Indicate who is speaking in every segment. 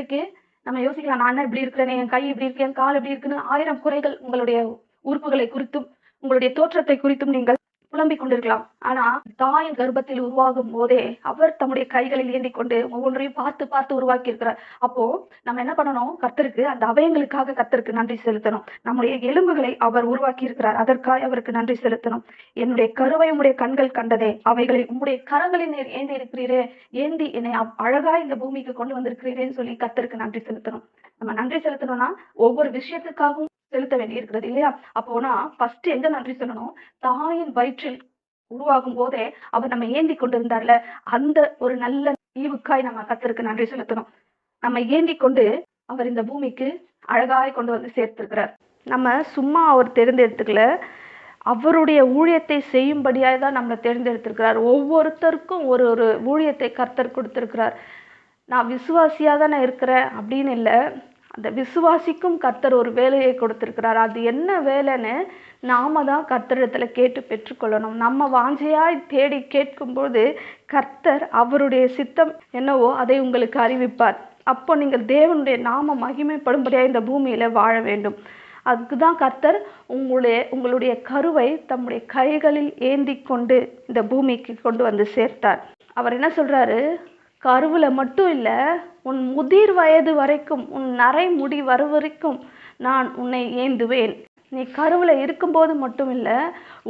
Speaker 1: இன்றைக்கு நம்ம யோசிக்கலாம் நான் என்ன இப்படி இருக்கிறேன்? என் கை இப்படி இருக்கு என் கால் இப்படி இருக்குன்னு ஆயிரம் குறைகள் உங்களுடைய உறுப்புகளை குறித்தும் உங்களுடைய தோற்றத்தை குறித்தும் நீங்கள் புலம்பிக் கொண்டிருக்கலாம். ஆனா தாயின் கர்ப்பத்தில் உருவாகும் போதே அவர் தம்முடைய கைகளில் ஏந்தி கொண்டு ஒவ்வொன்றையும் பார்த்து பார்த்து உருவாக்கி இருக்கிறார் அப்போ நம்ம என்ன பண்ணணும்? கத்தருக்கு அந்த அவயங்களுக்காக கத்தருக்கு நன்றி செலுத்தணும். நம்முடைய எலும்புகளை அவர் உருவாக்கி இருக்கிறார் அதற்காக அவருக்கு நன்றி செலுத்தணும். என்னுடைய கருவை உடைய கண்கள் கண்டதே. அவைகளை உம்முடைய கரங்களில் நீர் ஏந்தி இருக்கிறீரே. ஏந்தி என்னை அழகா இந்த பூமிக்கு கொண்டு வந்திருக்கிறீரேன்னு சொல்லி கத்திருக்கு நன்றி செலுத்தணும். நம்ம நன்றி செலுத்தணும்னா ஒவ்வொரு விஷயத்துக்காகவும் செலுத்த வேண்டி இருக்கிறது இல்லையா அப்போனா ஃபர்ஸ்ட் எங்க நன்றி சொல்லணும்? தாயின் வயிற்றில் உருவாகும் போதே அவர் நம்ம ஏந்தி கொண்டிருந்தார்ல அந்த ஒரு நல்ல ஈவுக்காய் நம்ம கத்தருக்கு நன்றி செலுத்தணும். நம்ம ஏந்தி கொண்டு அவர் இந்த பூமிக்கு அழகாய் கொண்டு வந்து சேர்த்திருக்கிறார். நம்ம சும்மா அவர் தேர்ந்தெடுத்துக்கல அவருடைய ஊழியத்தை செய்யும்படியாக தான் நம்மளை தேர்ந்தெடுத்திருக்கிறார். ஒவ்வொருத்தருக்கும் ஒரு ஒரு ஊழியத்தை கர்த்தர் கொடுத்திருக்கிறார். நான் விசுவாசியாக தானே இருக்கிறேன் அப்படின்னு இல்லை அந்த விசுவாசிக்கும் கர்த்தர் ஒரு வேலையை கொடுத்துருக்கிறார். அது என்ன வேலைன்னு நாம தான் கர்த்தரிடத்துல கேட்டு பெற்றுக்கொள்ளணும். நம்ம வாஞ்சையாய் தேடி கேட்கும்போது கர்த்தர் அவருடைய சித்தம் என்னவோ அதை உங்களுக்கு அறிவிப்பார். அப்போ நீங்கள் தேவனுடைய நாம மகிமைப்படும்படியாக இந்த பூமியில வாழ வேண்டும். அதுக்கு தான் கர்த்தர் உங்களுடைய உங்களுடைய கருவை தம்முடைய கைகளில் ஏந்தி கொண்டு இந்த பூமிக்கு கொண்டு வந்து சேர்த்தார். அவர் என்ன சொல்றாரு? கருவில் மட்டும் இல்லை உன் முதிர் வயது வரைக்கும் உன் நரை முடி வரும் வரைக்கும் நான் உன்னை ஏந்துவேன். நீ கருவில் இருக்கும்போது மட்டும் இல்லை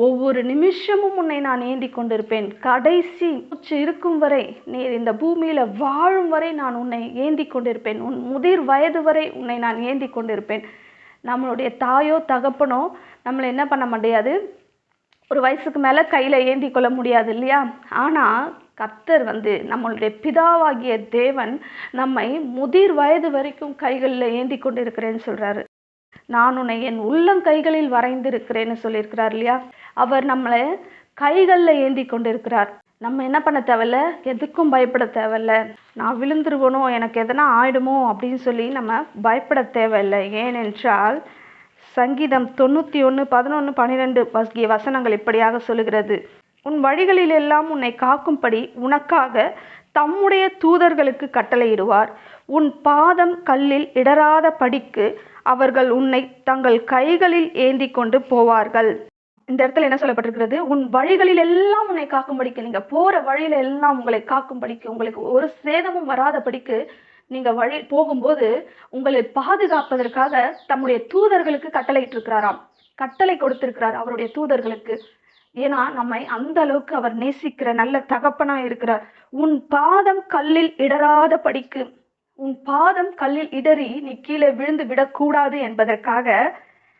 Speaker 1: ஒவ்வொரு நிமிஷமும் உன்னை நான் ஏந்தி கொண்டிருப்பேன். கடைசி மூச்சு இருக்கும் வரை நீ இந்த பூமியில் வாழும் வரை நான் உன்னை ஏந்தி கொண்டிருப்பேன். உன் முதிர் வயது வரை உன்னை நான் ஏந்தி கொண்டிருப்பேன். நம்மளுடைய தாயோ தகப்பனோ நம்மளை என்ன பண்ண முடியாது? ஒரு வயசுக்கு மேலே கையில் ஏந்தி கொள்ள முடியாது இல்லையா? ஆனால் கத்தர் வந்து நம்மளுடைய பிதாவாகிய தேவன் நம்மை முதிர் வயது வரைக்கும் கைகளில் ஏந்தி கொண்டிருக்கிறேன்னு சொல்றாரு. நான் உன்னை என் உள்ளங்கைகளில் வரைந்திருக்கிறேன்னு சொல்லியிருக்கிறார் இல்லையா? அவர் நம்மளை கைகளில் ஏந்தி கொண்டிருக்கிறார். நம்ம என்ன பண்ண தேவையில்ல? எதுக்கும் பயப்பட தேவையில்ல. நான் விழுந்துருவனோ எனக்கு எதனா ஆயிடுமோ அப்படின்னு சொல்லி நம்ம பயப்பட தேவையில்லை. ஏனென்றால் சங்கீதம் தொண்ணூற்றி ஒன்று பதினொன்று பன்னிரெண்டு வசிய வசனங்கள் இப்படியாக சொல்லுகிறது. உன் வழிகளில் எல்லாம் உன்னை காக்கும்படி உனக்காக தம்முடைய தூதர்களுக்கு கட்டளையிடுவார். உன் பாதம் கல்லில் இடராத படிக்கு அவர்கள் உன்னை தங்கள் கைகளில் ஏந்தி கொண்டு போவார்கள். இந்த இடத்துல என்ன சொல்லப்பட்டிருக்கிறது? உன் வழிகளில் எல்லாம் உன்னை காக்கும்படிக்கு நீங்க போற வழியில எல்லாம் உங்களை காக்கும்படிக்கு உங்களுக்கு ஒரு சேதமும் வராதபடிக்கு நீங்க வழி போகும்போது உங்களை பாதுகாப்பதற்காக தம்முடைய தூதர்களுக்கு கட்டளையிட்டு இருக்கிறாராம் கட்டளை கொடுத்திருக்கிறார் அவருடைய தூதர்களுக்கு. ஏன்னா நம்மை அந்த அளவுக்கு அவர் நேசிக்கிற நல்ல தகப்பனா இருக்கிறார் உன் பாதம் கல்லில் இடராத படிக்கு உன் பாதம் கல்லில் இடறி நீ கீழே விழுந்து விடக்கூடாது என்பதற்காக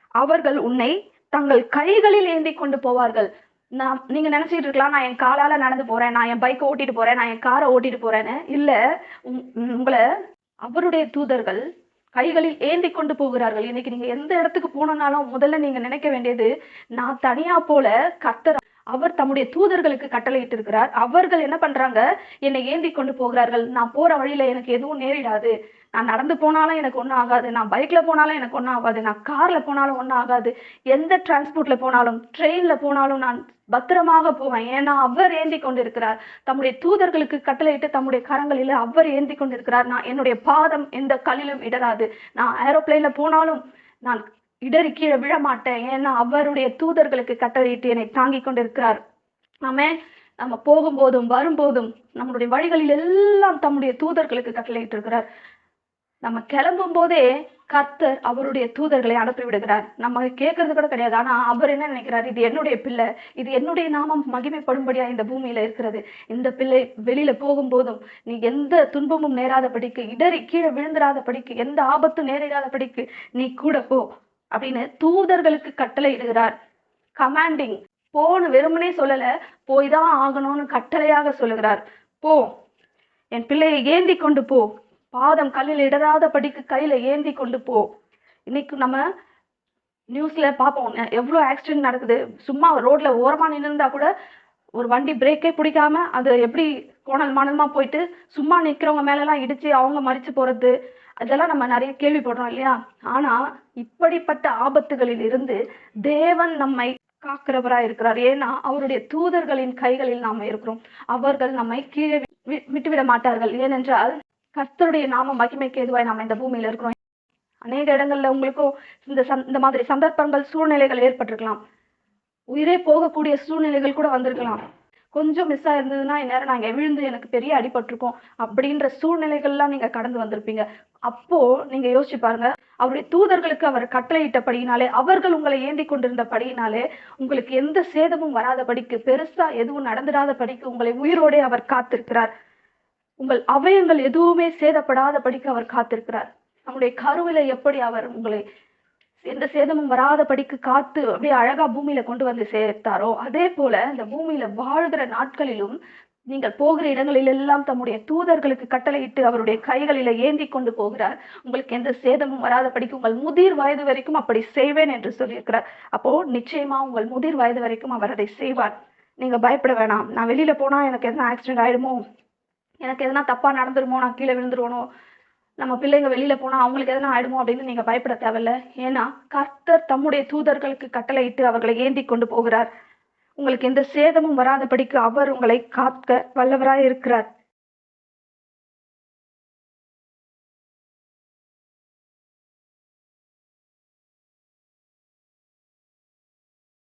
Speaker 1: அவர்கள் உன்னை தங்கள் கைகளில் ஏந்தி கொண்டு போவார்கள். நான் நீங்க நினைச்சிட்டு இருக்கலாம் நான் என் காலால நடந்து போறேன் நான் என் பைக்கை ஓட்டிட்டு போறேன் நான் என் காரை ஓட்டிட்டு போறேன்னு. இல்ல உங்- உங்களை அவருடைய தூதர்கள் கைகளில் ஏந்தி கொண்டு போகிறார்கள். இன்னைக்கு நீங்க எந்த இடத்துக்கு போனனாலும் முதல்ல நீங்க நினைக்க வேண்டியது நான் தனியா போல கத்தர் அவர் தம்முடைய தூதர்களுக்கு கட்டளையிட்டு இருக்கிறார் அவர்கள் என்ன பண்றாங்க? என்னை ஏந்தி கொண்டு போகிறார்கள். நான் போற வழியில எனக்கு எதுவும் நேரிடாது. நான் நடந்து போனாலும் எனக்கு ஒன்றும் ஆகாது. நான் பைக்கில் போனாலும் எனக்கு ஒன்றும் ஆகாது. நான் காரில் போனாலும் ஒன்றும் ஆகாது. எந்த டிரான்ஸ்போர்ட்டில் போனாலும் ட்ரெயினில் போனாலும் நான் பத்திரமாக போவேன். ஏன்னா அவர் ஏந்தி கொண்டிருக்கிறார். தம்முடைய தூதர்களுக்கு கட்டளையிட்டு தம்முடைய கரங்களில் அவர் ஏந்தி கொண்டிருக்கிறார். நான் என்னுடைய பாதம் எந்த கல்லிலும் இடராது நான் ஏரோப்ளைனில் போனாலும் நான் இடறி கீழே விழ மாட்டேன் ஏன்னா அவருடைய தூதர்களுக்கு கட்டளையிட்டு என்னை தாங்கி கொண்டிருக்கிறார். நாம நம்ம போகும்போதும் வரும்போதும் நம்மளுடைய வழிகளில் எல்லாம் தம்முடைய தூதர்களுக்கு கட்டளையிட்டு இருக்கிறார் நம்ம கிளம்பும் போதே கர்த்தர் அவருடைய தூதர்களை அனுப்பி விடுகிறார் நம்ம கேட்கறது கூட கிடையாது. ஆனா அவர் என்ன நினைக்கிறார்? இது என்னுடைய பிள்ளை. இது என்னுடைய நாமம் மகிமைப்படும்படியா இந்த பூமியில இருக்கிறது. இந்த பிள்ளை வெளியில போகும்போதும் நீ எந்த துன்பமும் நேராத படிக்கு இடறி கீழே விழுந்துராத படிக்கு எந்த ஆபத்தும் நேரிடாத படிக்கு நீ கூட போ அப்படின்னு தூதர்களுக்கு கட்டளை இடுகிறார் கமாண்டிங் போன்னு வெறுமனே சொல்லல. போய் தான் ஆகணும்னு கட்டளையாக சொல்லுகிறார். போ. என் பிள்ளையை ஏந்தி கொண்டு போ. பாதம் கல்லில் இடராத படிக்கு கையில ஏந்தி கொண்டு போ. இன்னைக்கு நம்ம நியூஸ்ல பார்ப்போம். எவ்வளோ எவ்வளவு ஆக்சிடென்ட் நடக்குது? சும்மா ரோட்ல ஓரமா நின்னுருந்தா கூட ஒரு வண்டி பிரேக்கே பிடிக்காம அது எப்படி கோணல் மானலமா போயிட்டு சும்மா நிக்கிறவங்க மேல எல்லாம் இடிச்சு அவங்க மறிச்சு போறது? அதெல்லாம் நம்ம நிறைய கேள்விப்படுறோம் இல்லையா? ஆனா இப்படிப்பட்ட ஆபத்துகளில் இருந்து தேவன் நம்மை காக்கிறவராய் இருக்கிறார். ஏன்னா அவருடைய தூதர்களின் கைகளில் நாம இருக்கிறோம். அவர்கள் நம்மை கீழே வி- விட்டுவிட மாட்டார்கள். ஏனென்றால் கர்த்தருடைய நாம மகிமைக்கு எதுவாய் நாம இந்த பூமியில இருக்கிறோம். அநேக இடங்கள்ல உங்களுக்கும் இந்த இந்த மாதிரி சந்தர்ப்பங்கள் சூழ்நிலைகள் ஏற்பட்டிருக்கலாம். உயிரே போகக்கூடிய சூழ்நிலைகள் கூட வந்திருக்கலாம். கொஞ்சம் மிஸ் ஆயிருந்ததுன்னா இந்நேரம் நாங்க விழுந்து எனக்கு பெரிய அடிபட்டிருக்கோம் அப்படின்ற சூழ்நிலைகள்லாம் நீங்க கடந்து வந்திருப்பீங்க. அப்போ நீங்க யோசிச்சு பாருங்க அவருடைய தூதர்களுக்கு அவர் கட்டளையிட்டபடியினாலே அவர்கள் உங்களை ஏந்தி கொண்டிருந்தபடியினாலே உங்களுக்கு எந்த சேதமும் வராதபடிக்கு பெருசா எதுவும் நடந்துடாதபடிக்கு உங்களை உயிரோடே அவர் காத்திருக்கிறார். உங்கள் அவயங்கள் எதுவுமே சேதப்படாத படிக்க அவர் காத்திருக்கிறார். நம்முடைய கருவில எப்படி அவர் உங்களை எந்த சேதமும் வராத படிக்கு காத்து அப்படியே அழகா பூமியில கொண்டு வந்து சேர்த்தாரோ அதே போல இந்த பூமியில வாழ்கிற நாட்களிலும் நீங்கள் போகிற இடங்களில் எல்லாம் தம்முடைய தூதர்களுக்கு கட்டளையிட்டு அவருடைய கைகளில ஏந்தி கொண்டு போகிறார். உங்களுக்கு எந்த சேதமும் வராதபடிக்கு உங்கள் முதிர் வயது வரைக்கும் அப்படி செய்வேன் என்று சொல்லியிருக்கிறார். அப்போ நிச்சயமா உங்கள் முதிர் வயது வரைக்கும் அவர் அதை செய்வார். நீங்க பயப்பட வேணாம். நான் வெளியில போனா எனக்கு எதனா ஆக்சிடென்ட் ஆயிடுமோ? எனக்கு எதனா தப்பாக நடந்துருமோ நான் கீழே விழுந்துருவனோ நம்ம பிள்ளைங்க வெளியில போனால் அவங்களுக்கு எதனா ஆயிடுமோ அப்படின்னு நீங்கள் பயப்பட தேவையில்ல. ஏன்னா கர்த்தர் தம்முடைய தூதர்களுக்கு கட்டளையிட்டு அவர்களை ஏந்தி கொண்டு போகிறார். உங்களுக்கு எந்த சேதமும் வராதபடிக்கு அவர் உங்களை காக்க வல்லவராய் இருக்கிறார்